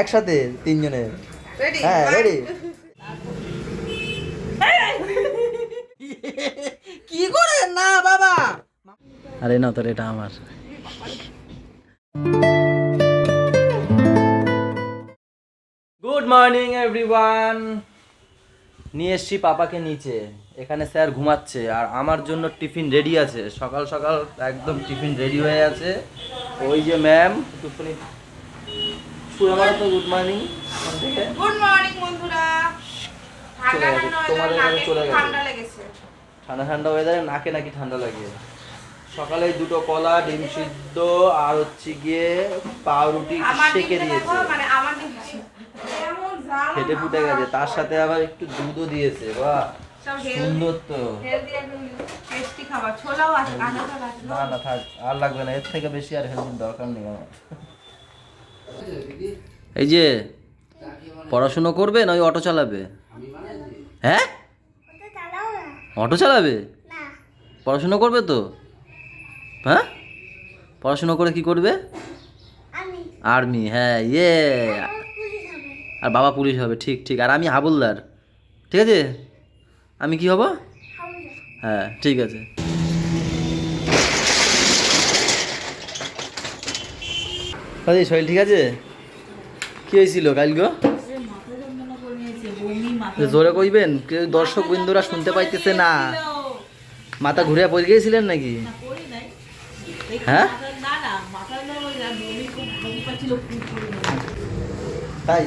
একসাথে তিনজনের হ্যাঁ রেডি কি করে? না বাবা। আরে না তোর এটা আমার। গুড মর্নিং এভরিওয়ান নিয়ে এসছি পাপাকে নিচে। এখানে স্যার ঘুমাচ্ছে আর আমার জন্য টিফিন রেডি আছে। সকাল সকাল একদম টিফিন রেডি হয়ে আছে। ওই যে ম্যাম একটুখানি মারো তো গুড মর্নিং গুড মর্নিং বন্ধুরা। ঠান্ডা ঠান্ডা তোমাদের এখানে চলে গেছে। ঠান্ডা লেগেছে। ঠান্ডা ঠান্ডা ওয়েদারে নাকে নাকি ঠান্ডা লাগে। সকালে দুটো কলা ডিম সিদ্ধ আর হচ্ছে গিয়ে পাউরুটি সেকে দিয়েছে। মানে খেটে ফুটে গেছে তার সাথে আবার একটু দুধও দিয়েছে বাহ সব সুন্দর তো। না না থাক আর লাগবে না এর থেকে বেশি আর হেলথের দরকার নেই আমার। এই যে পড়াশুনো করবে না ওই অটো চালাবে? হ্যাঁ? অটো চালাবে? পড়াশুনো করবে তো? হ্যাঁ? পড়াশুনো করে কি করবে? আর্মি হ্যাঁ ইয়ে আর বাবা পুলিশ হবে ঠিক ঠিক। আর আমি হাবুলদার ঠিক আছে? আমি কি হব? হ্যাঁ ঠিক আছে। দাদি শরীর ঠিক আছে? কি হয়েছিল কালকে জোরে কইবেন কেউ দর্শক বিন্দুরা শুনতে পাইতেছে না। মাথা ঘুরে পড়ে গিয়েছিলেন নাকি? হ্যাঁ? তাই?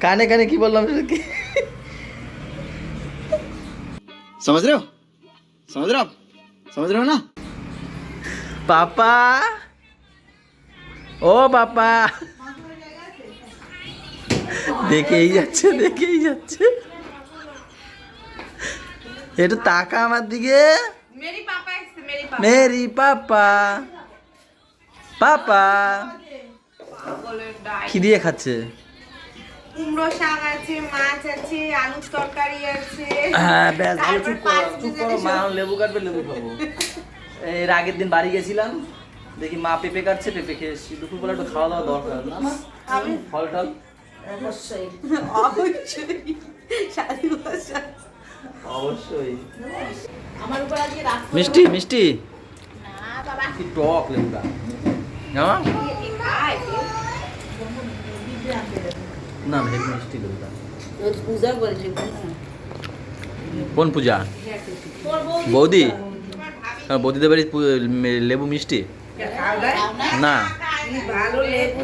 কানে কানে কি বললাম? সেটা কি समझ रहे हो समझ रहे हो आप समझ रहे हो ना পাপা ও পাপা দেখেই যাচ্ছে দেখেই যাচ্ছে একটু তাকা আমার দিকে মেরি পাপা এসছে মেরি পাপা মেরি পাপা পাপা বলে ডাই কি দিয়ে খাচ্ছে কুমড়ো শাক আছে মাছ আছে আলুর তরকারি আছে। হ্যাঁ ব্যাস ভালো চুপ করো চুপ করো মা লেবু কাটবে লেবু খাব। এর আগের দিন বাড়ি গেছিলাম দেখি মা পেঁপে কাটছে পেঁপে খেয়ে এসেছি। দুপুরবেলা একটু খাওয়া দাওয়া দরকার না আমি- ফল টল? অবশ্যই। অবশ্যই। অবশ্যই। আমার উপর আজকে মিষ্টি মিষ্টি? না বাবা। কি টক লেবুটা। না কি খায়? না ভেরি মিষ্টি পূজা কোন পূজা? বৌদি? হ্যাঁ বৌদিদের বাড়ি পু- মে- লেবু মিষ্টি? না। ভালো লেবু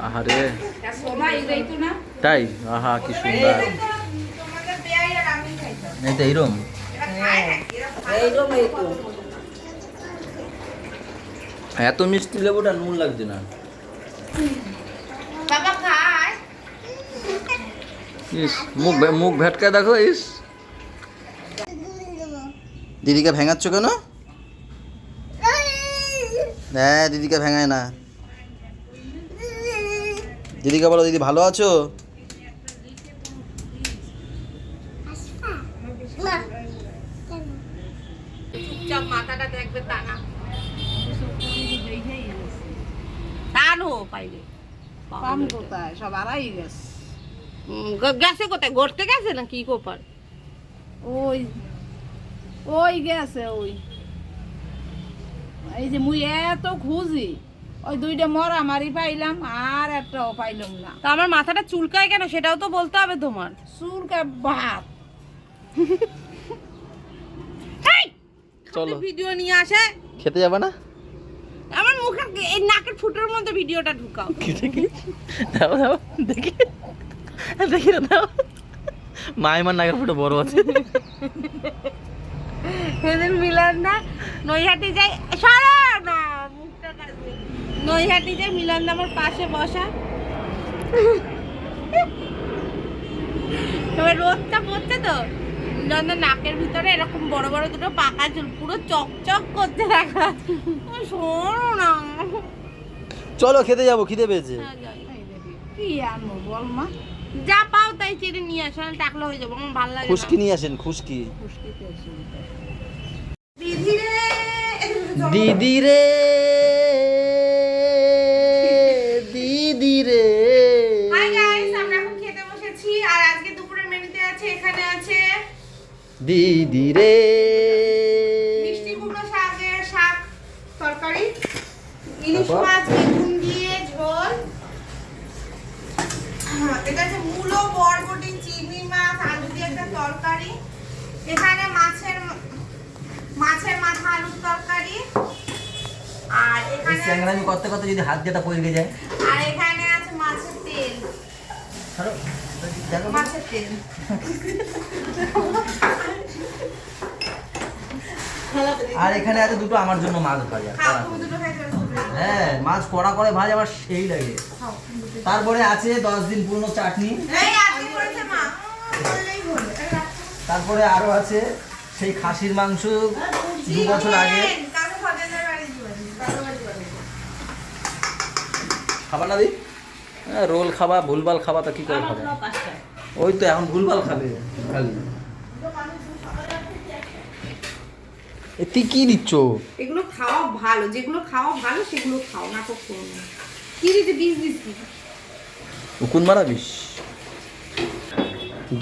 আহারে। তাই? আহা কি সুন্দর। এই তো এইরকম এইরকম এই তো। এত মিষ্টি লেবুটা নুন লাগছে না বাবা খায় ইস মুখ মুখ ভেটকায় দেখো ইস। দিদিকে ভেঙাচ্ছ কেন? হ্যাঁ দিদিকে ভেঙায় না। দিদিকে বলো দিদি ভালো আছো? চুপচাপ মাথাটা দেখবে টানা টানো পাইলে। পাম কোথায়? সব আড়াই গেছে। গেছে কোথায়? গড়তে গেছে না কি কোপার ওই ওই গেছে ওই। এই যে মুই এত খুঁজি ওই দুইটা মরা মারি পাইলাম আর একটাও পাইলাম না। তা আমার মাথাটা চুলকায় কেন? সেটাও তো বলতে হবে তোমার। চুলকা ভাত। চলো। ভিডিও নিয়ে আসে। খেতে যাবে না? আমার মুখের এই নাকের ফুটোর মধ্যে ভিডিওটা ঢুকাও। দেখি? দাও দাও দেখি দেখি না দাও মাইমার নাগের ফুটো বড় আছে। সেদিন মিলন না নৈহাটি যাই সরা! না মুখটা কাটবে। নৈহাটি যাই মিলন আমার পাশে বসা। এবার রোদটা পড়ছে তো। মিলন নাকের ভিতরে এরকম বড় বড় দুটো পাকা চুল পুরো চকচক করতে রাখা শোনো না। চলো খেতে যাব খিদে পেয়েছে। কি আনব বল মা? যা পাও তাই চেড়ে নিয়ে আসো না টাকলা হয়ে যাব আমার ভালো লাগে খুশকি নিয়ে আসেন খুশকি। দিদি রে! দিদি রে! দিদি রে! হাই গাইস আমরা এখন খেতে বসেছি আর আজকে দুপুরের মেনুতে আছে এখানে আছে দিদি রে! মিষ্টি কুমড়ো শাকের শাক তরকারি ইলিশ মাছ বেগুন এটা হচ্ছে মূলো বরবটি চিংড়ি মাছ আলু দিয়ে একটা তরকারি। এখানে মাছের মাছের মাথা আলুর তরকারি। আর এখানে চ্যাংরামি করতে করতে যদি হাত যেটা পড়ে যায়। আর এখানে আছে মাছের তেল। মাছের তেল। আর এখানে আছে দুটো আমার জন্য মাছ ভাজা। চলো। হ্যাঁ মাছ কড়া করে ভাজা আমার সেই লাগে। তারপরে আছে দশ দিন পুরনো চাটনি। তারপরে আরও আছে সেই খাসির মাংস দু বছর আগে। খাবার না দি। হ্যাঁ, রোল খাবা ভুলভাল খাবা তা কি করে খাবে? ওই তো এখন ভুলভাল খাবে। খালি। তুই কি দিচ্ছ? এগুলো খাওয়া ভালো যেগুলো খাওয়া ভালো সেগুলো খাও নাটক করো না। কি দিতে বিষ দিস কি? উকুন মারাবিস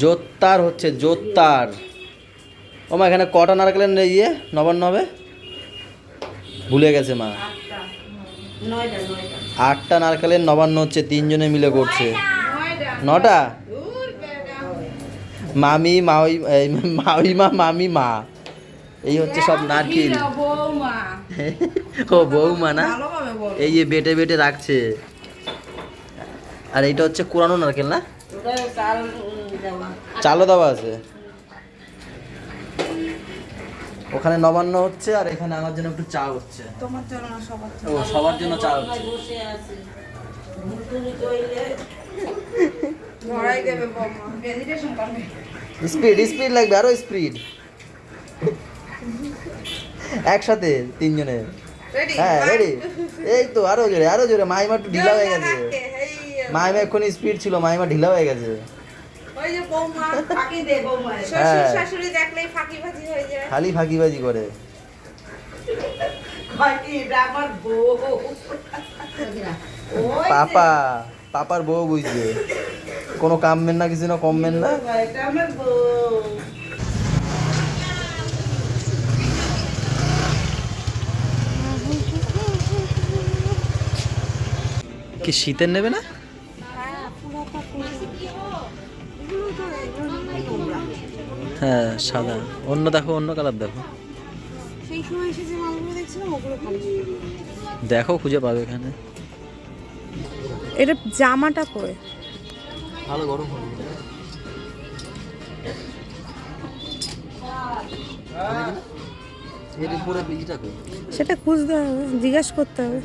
জোত্তার হচ্ছে জোত্তার। ও মা এখানে কটা নারকেলের ইয়ে? নবান্ন হবে ভুলে গেছে মা। আটটা নারকেলের নবান্ন হচ্ছে তিনজনে মিলে করছে। নটা? মামি মাওই এই, মাউইমা মামি মা। এই হচ্ছে সব নারকেল। ও বৌমা না? এই যে বেটে বেটে রাখছে। আর এইটা হচ্ছে কোরানো নারকেল না? চালও দেওয়া আছে। ওখানে নবান্ন হচ্ছে আর এখানে আমার জন্য একটু চা হচ্ছে। তোমার জন্য ও সবার জন্য চা হচ্ছে। স্পিড স্পিড লাগবে আরও স্পিড একসাথে তিনজনের রেডি হ্যাঁ রেডি এই তো আরও জোরে আরও জোরে মাইমা একটু ঢিলা হয়ে গেছে। মাইমা এক্ষুনি স্পিড ছিল মাইমা ঢিলা হয়ে গেছে। হ্যাঁ। খালি ফাঁকিবাজি করে। পাপা পাপার বউ বুঝছে। কোনো কামবেন না কিছু না কমবেন না। কি শীতের নেবে না? হ্যাঁ সাদা। অন্য দেখো অন্য কালার দেখো। দেখো খুঁজে পাবে এখানে। এটা জামাটা করে ভালো গরম হবে। এর উপরে বিজিটা কই? সেটা খুঁজতে হবে জিজ্ঞাসা করতে হবে।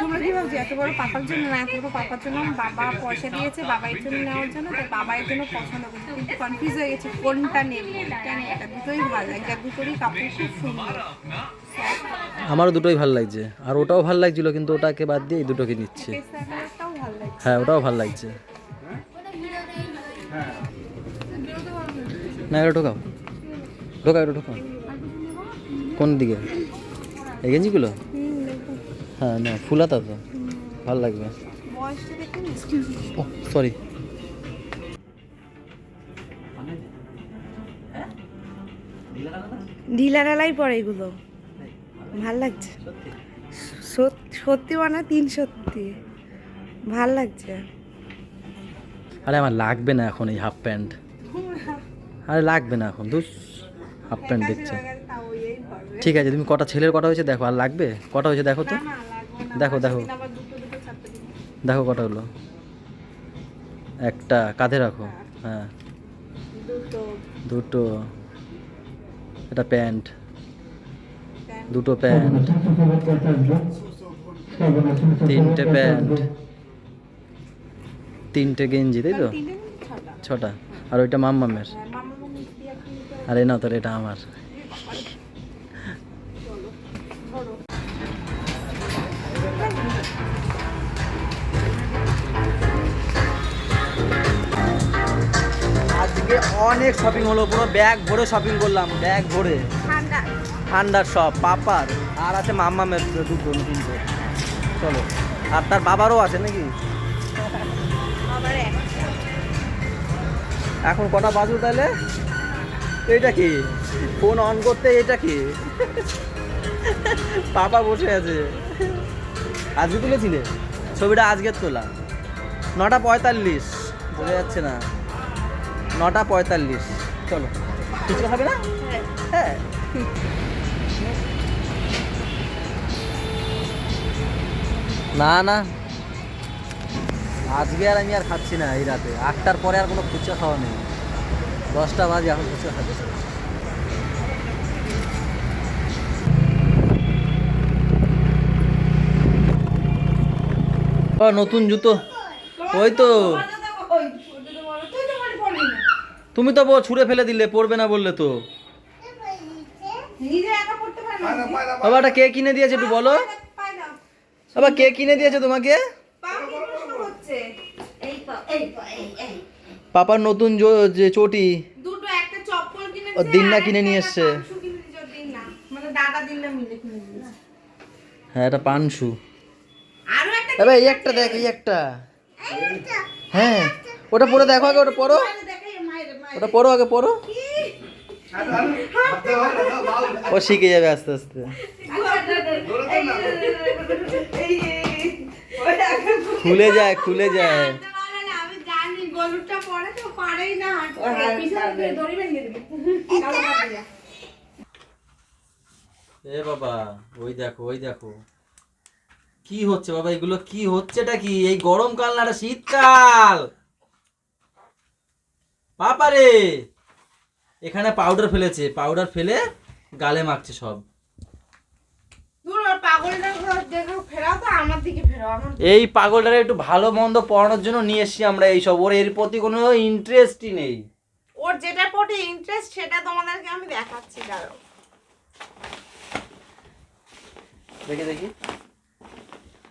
তোমরা কি ভাবছ এত বড় পাপার জন্য না এত বড় পাপার জন্য বাবা পয়সা দিয়েছে বাবা এর জন্য নেওয়ার জন্য? তাই জন্য পছন্দ করছে। কিন্তু কনফিউজ হয়ে গেছে কোনটা নেব এটা দুটোই ভালো লাগে আর দুটোরই কাপড় খুব সুন্দর। আমারও দুটোই ভালো লাগছে আর ওটাও ভালো লাগছিল কিন্তু ওটাকে বাদ দিয়ে দুটোকে নিচ্ছে। হ্যাঁ ওটাও ভালো লাগছে। না এটা ঢোকাও। ঢোকাও এটা ঢোকাও। কোন দিকে? এই গেঞ্জিগুলো? হ্যাঁ না ফুলাতা তো। ভালো লাগবে। ও সরি ঢিলাঢালাই পরে এগুলো। ভালো লাগছে। সত্যি মানে তিন সত্যি। ভালো লাগছে। আরে আমার লাগবে না এখন এই হাফ প্যান্ট। আরে লাগবে না এখন দুস হাফ প্যান্ট দেখছে। ঠিক আছে তুমি কটা ছেলের কটা হয়েছে দেখো আর লাগবে? কটা হয়েছে দেখো তো? দেখো দেখো। দেখো কটা হলো। একটা কাঁধে রাখো হ্যাঁ। দুটো। এটা প্যান্ট। দুটো প্যান্ট। তিনটে প্যান্ট। তিনটে গেঞ্জি তাই তো? ছটা। আর ওইটা মাম্মামের। আর না তোর এটা আমার। আজকে অনেক শপিং হলো পুরো ব্যাগ ভরে শপিং করলাম ব্যাগ ভরে। ঠান্ডা। ঠান্ডার সব পাপার আর আছে মাম্মা মাম্মামের দুটো তিনটে। চলো। আর তার বাবারও আছে নাকি? এখন কটা বাজু তাহলে? এইটা কি? ফোন অন করতে এটা কি? পাপা বসে আছে। আজকে তুলেছিলে? ছবিটা আজকের তোলা। নটা পঁয়তাল্লিশ। বোঝা যাচ্ছে না। নটা পঁয়তাল্লিশ। চলো। কিছু হবে না? হ্যাঁ। না না। আজকে আর আমি আর খাচ্ছি না এই রাতে। আটটার পরে আর কোনো ফুচকা খাওয়া নেই। দশটা বাজে, এখন খাচ্ছি নতুন জুতো। ওই তো। তুমি তো ছুঁড়ে ফেলে দিলে, পড়বে না বললে তো। বাবা কে কিনে দিয়েছে একটু বলো? বাবা, কে কিনে দিয়েছে তোমাকে? পাপার নতুন যে চটি দুটো একটা চপ্পল কিনে ও দিন্না কিনে নিয়ে এসছে। মানে দাদা দিন্না মিলে কিনে হ্যাঁ এটা পানসু আরও একটা তবে এই একটা দেখ এই একটা হ্যাঁ ওটা পরে দেখো আগে ওটা পড়ো দেখাই মায়ের মায়ের ওটা পড়ো আগে পড়ো ও শিখে যাবে আস্তে আস্তে খুলে যায় খুলে যায় না দড়ি দিবি। এ বাবা ওই দেখো ওই দেখো। কি হচ্ছে বাবা এগুলো কি হচ্ছেটা কি? এই গরমকাল না শীতকাল। পাপা রে এখানে পাউডার ফেলেছে পাউডার ফেলে গালে মাখছে সব দূর ওর পাগলটা দেখো ফেরাও তো আমার দিকে ফেরাও আমার এই পাগলটারে একটু ভালো মন্দ পড়ানোর জন্য নিয়ে এসছি আমরা এই সব। ওর এর প্রতি কোনো ইন্টারেস্টই নেই। ওর যেটা প্রতি ইন্টারেস্ট সেটা তোমাদেরকে আমি দেখাচ্ছি দাঁড়াও। দেখে দেখি।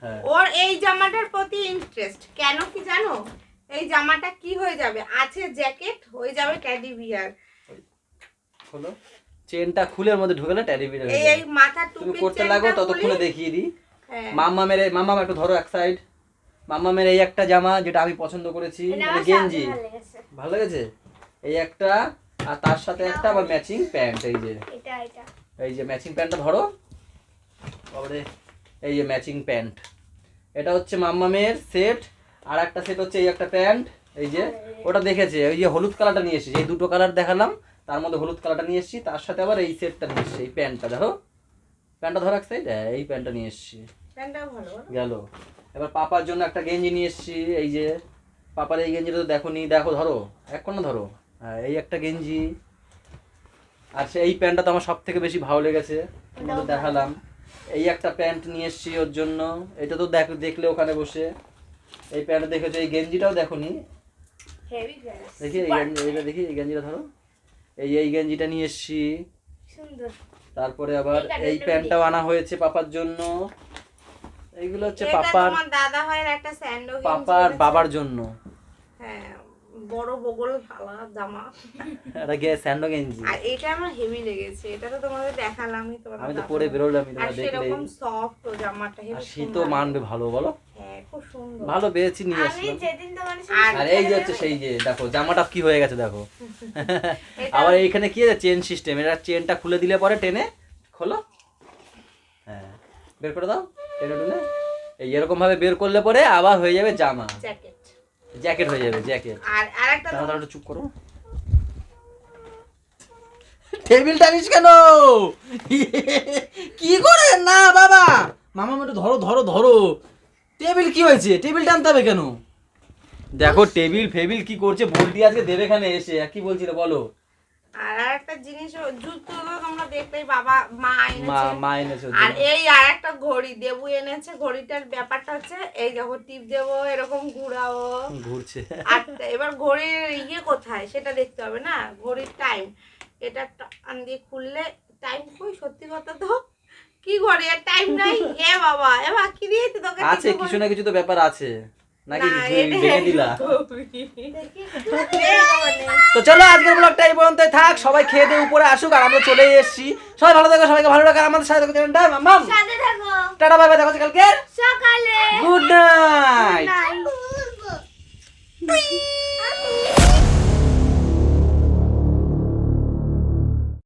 হ্যাঁ। ওর এই জামাটার প্রতি ইন্টারেস্ট কেন কি জানো? এই জামাটা কি হয়ে যাবে? আছে জ্যাকেট হয়ে যাবে ট্যাডি বিয়ার হলো? চেনটা খুলে ওর মধ্যে ঢুকালে ট্যারি বিড়ে এই এই মাথা তুমি করতে লাগো ততক্ষণে দেখিয়ে দিই। হ্যাঁ। মাম্মা মেরে মাম্মা একটু ধরো এক সাইড মাম্মা মেরে এই একটা জামা যেটা আমি পছন্দ করেছি মানে গেঞ্জি। ভালো লেগেছে। এই একটা আর তার সাথে একটা আবার ম্যাচিং প্যান্ট এই যে। এই যে ম্যাচিং প্যান্টটা ধরো। তারপরে এই যে ম্যাচিং প্যান্ট এটা হচ্ছে মাম্মামের সেট আর একটা সেট হচ্ছে এই একটা প্যান্ট এই যে। ওটা দেখেছে ওই যে হলুদ কালারটা নিয়ে এসেছি। এই দুটো কালার দেখালাম তার মধ্যে হলুদ কালারটা নিয়ে এসেছি তার সাথে আবার এই সেটটা নিয়ে এসেছি এই প্যান্টটা দেখো। প্যান্টটা ধরো এক সাইড এই প্যান্টটা নিয়ে এসেছি? গেল। এবার পাপার জন্য একটা গেঞ্জি নিয়ে এসেছি এই যে পাপার এই গেঞ্জিটা তো দেখো নি দেখো ধরো এক কোণা ধরো। হ্যাঁ এই একটা গেঞ্জি। আর সে এই প্যান্টটা তো আমার সব থেকে বেশি ভালো লেগেছে দেখালাম। এই একটা প্যান্ট নিয়ে এসেছি ওর জন্য এটা তো দেখ দেখলে ওখানে বসে। এই প্যান্ট দেখেছ এই গেঞ্জিটাও দেখো নি দেখি এই গেঞ্জি এইটা দেখি এই গেঞ্জিটা ধরো। এই এই গেঞ্জিটা নিয়ে এসেছি। সুন্দর। তারপরে আবার এই প্যান্টটাও আনা হয়েছে পাপার জন্য। এইগুলো হচ্ছে পাপার দাদা ভাইয়ের একটা স্যান্ডো পাপার বাবার জন্য। হ্যাঁ বড় বগল ফালা জামা। একটা গে স্যান্ডো গেঞ্জি। আর এটা আমার হেভি লেগেছে। এটা তো তোমাদের দেখালামই তোমাদের আমি তো পরে। বেরোলাম তোমরা দেখলে সফট জামাটা হেভি শীতও মানবে ভালো বলো। খুব সুন্দর। ভালো পেয়েছি নিয়ে আসলাম। আর এই যে হচ্ছে সেই যে দেখো জামাটা কি হয়ে গেছে দেখো। আবার এইখানে কি আছে চেন সিস্টেম এটা চেনটা খুলে দিলে পরে টেনে খোলো। হ্যাঁ বের করে দাও টেনে টুনে। এই এরকম ভাবে বের করলে পরে আবার হয়ে যাবে জামা। জ্যাকেট। জ্যাকেট হয়ে যাবে জ্যাকেট। আর আরেকটা দাঁড়া দাঁড়া চুপ করো। টেবিল টানিস কেন? কি করে? না বাবা। মামা একটু ধরো ধরো ধরো। টেবিল কি হয়েছে? টেবিল টানতে হবে কেন? দেখো টেবিল ফেবিল কি করছে বলটি আজকে দেবে এখানে এসে কি বলছিল বলো? আর আরেকটা জিনিস জুতো তো তোমরা দেখলেই বাবা মা মা এনেছে। মা এনেছে আর এই আর একটা ঘড়ি দেবু এনেছে। ঘড়িটার ব্যাপারটা হচ্ছে এই দেখো টিপ দেবো এরকম ঘুরাও। ঘুরছে। আর এবার ঘড়ির ইয়ে কোথায় সেটা দেখতে হবে না? ঘড়ির টাইম এটা দিয়ে খুললে টাইম কই? সত্যি কথা তো? কি করে? টাইম নাই। হে বাবা এ বা কি দিয়ে তোকে আছে কিছু না কিছু তো ব্যাপার আছে। নাকি ভেঙে দিলা? তো চলো আজকের ব্লগটা এই পর্যন্তই থাক। সবাই খেয়ে দিয়ে উপরে আসুক আর আমরা চলে এসেছি। সবাই ভালো থাকো সবাইকে ভালো রাখো আমাদের সাথে থাকো চ্যানেলটা মাম টাটা বাই বাই দেখো কালকে সকালে। Good night